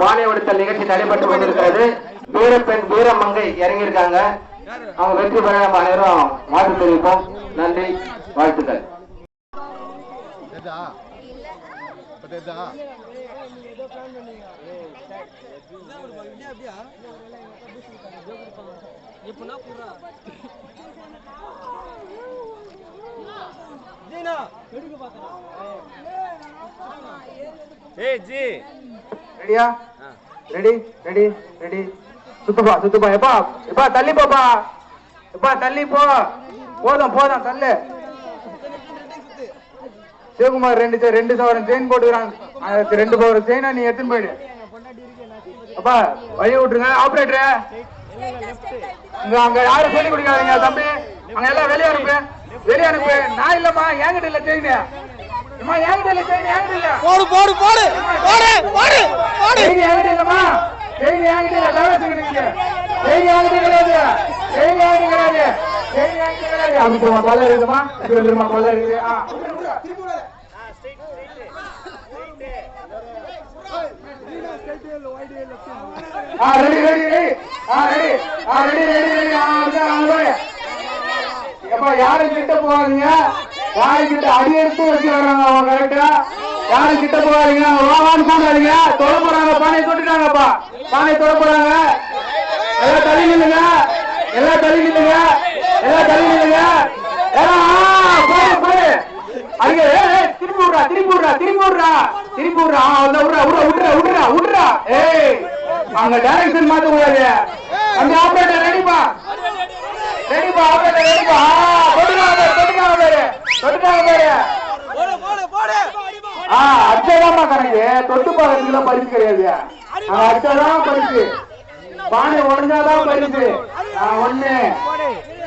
வாழை ஒடுத்தல் நிகழ்ச்சி நடைபெற்று கொண்டிருக்கிறது. வீரப்பெண் வீரமங்கை இறங்கியிருக்காங்க. அவங்க வெற்றி பெற நம்ம அனைவரும் வாழ்த்து தெரிவிப்போம். நன்றி வாழ்த்துக்கள். தெரிதா ஏய் ஜி ரெடியா ரெடி ரெடி ரெடி சுத்துப்பா சுத்துப்பா. எப்பா எப்பா தள்ளி போப்பா. எப்பா தள்ளி போ. போதும் போதும் தள்ளு. சிவகுமார் ரெண்டு ரெண்டு சவரன் செயின் போட்டுக்கிறான் அதுக்கு ரெண்டு பவர் செயினா நீ எடுத்துன்னு போயிடு. அப்பா வழி விட்டுருங்க. ஆபரேட்டர் இங்க அங்க யாரும் சொல்லி கொடுக்காதீங்க தம்பி. அங்க எல்லாம் வெளியே அனுப்பு. வெளியே அனுப்பு. நான் இல்லம்மா என்கிட்ட இல்ல செயின் போடு போடு போடு போடு போடு போடு. Ready ready ready. ஆ ரெடி. ஆ ரெடி ரெடி யாரும் கிட்ட போகாதீங்க. யாரும் அடி எடுத்து வச்சு வர்றாங்க அவங்க கரெக்டா யாரும் கிட்ட போகாதீங்க. வாவான்னு கூடாதீங்க தொட போறாங்க. பானை தொட்டுட்டாங்கப்பா. பானை தொட போறாங்க. எல்லாம் தள்ளி நில்லுங்க. எல்லாம் தள்ளி நில்லுங்க. எல்லாம் தள்ளி நில்லுங்க. எல்லாம், ஆ, போடு, போடு. அங்க, விடுறா திருப்பி விடுறா திருப்பி விடுறா. திருப்பி விடுறா. ஆ, அவ்வளவுதான், விடுறா விடுறா விடுறா விடுறா விடுறா. ஏய் அங்க டைரக்ஷன் மாத்த கூடாது அந்த ஆபரேட்டர் ரெடிப்பா ரெடிப்பா ஆபரேட்டர் ரெடிப்பா தொட்டுக்காங்க பாரு தொட்டுக்காங்க பாரு தொட்டுக்காங்க பாரு போடு போடு போடு ஆ அச்சதாமா கணக்கு. தொட்டு பாக்கிறதுல பரிசு கிடையாது. அச்சதான் பரிசு. பானை உடஞ்சாதான் பரிசு. ஒண்ணு.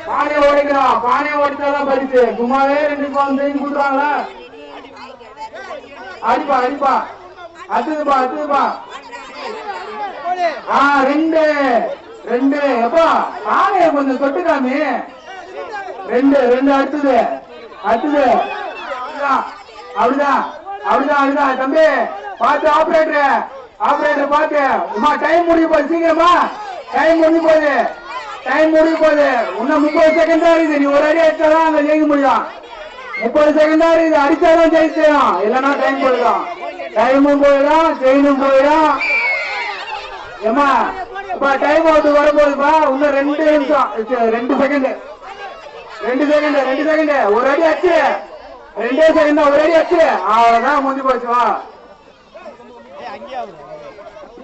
பானை உடைக்கிறோம் பானை உடைச்சாதான் பரிசு. சும்மாவே ரெண்டு செஞ்சு கொடுத்தாங்களா அடிப்பா அடிப்பா. அத்துதுப்பா அத்துதுப்பா. ஆ ரெண்டு. ரெண்டு. எப்பா பானைய கொஞ்சம் தொட்டுக்காமி. ரெண்டு ரெண்டு அடுத்தது. அடுத்தது அப்படிதான். அப்படிதான். அப்படிதான் அப்படிதான். தம்பி பார்த்து ஆபரேட்டர் ஆபரேட்டர் பார்த்து உமா டைம் முடிய போகுது. சீக்கிரமா. டைம் முடிஞ்சு போகுது. டைம் முடிய போகுது. இன்னும் முப்பது செகண்ட் தான் இருக்குது. நீ ஒரு அடி அடிச்சாதான் அங்க ஜெயிக்க முடியும். முப்பது செகண்ட் தான் இருக்குது. அடிச்சாதான் ஜெயிச்சிடும் இல்லைன்னா டைம் போயிடும். டைமும் போயிடும். செயினும் போயிடும். ஏமா இப்ப டைம் அவுட் வரும்போதுப்பா இன்னும் ரெண்டு நிமிஷம். ரெண்டு செகண்ட் ரெண்டு செகண்ட் ரெண்டு செகண்ட் ஒரு அடி அச்சு. ரெண்டே செகண்ட் ஒரு அடி அச்சு. அவ்வளவுதான் முடிஞ்சு போச்சு வா.